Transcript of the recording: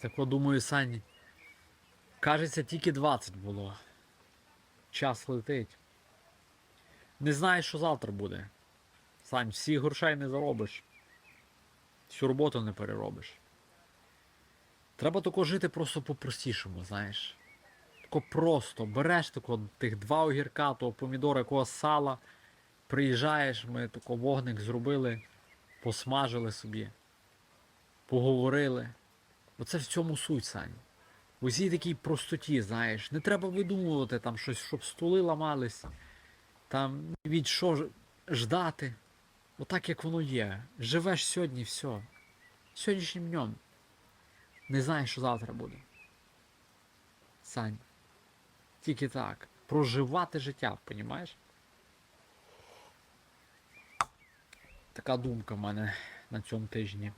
Так думаю, Сань. Кажеться, тільки 20 було. Час летить. Не знаєш, що завтра буде. Сань, всіх грошей не заробиш. Всю роботу не переробиш. Треба тако жити просто по-простішому, знаєш. Тако просто береш тако тих два огірка, того помідора, якогось сала, приїжджаєш, ми тако вогник зробили, посмажили собі, поговорили. Оце в цьому суть, Сань. В усій такій простоті, знаєш, не треба видумувати там щось, щоб стули ламались, там від що ждати. Отак, як воно є. Живеш сьогодні, все. Сьогоднішнім днем. Не знаєш, що завтра буде. Сань. Тільки так. Проживати життя, понімаєш? Така думка в мене на цьому тижні.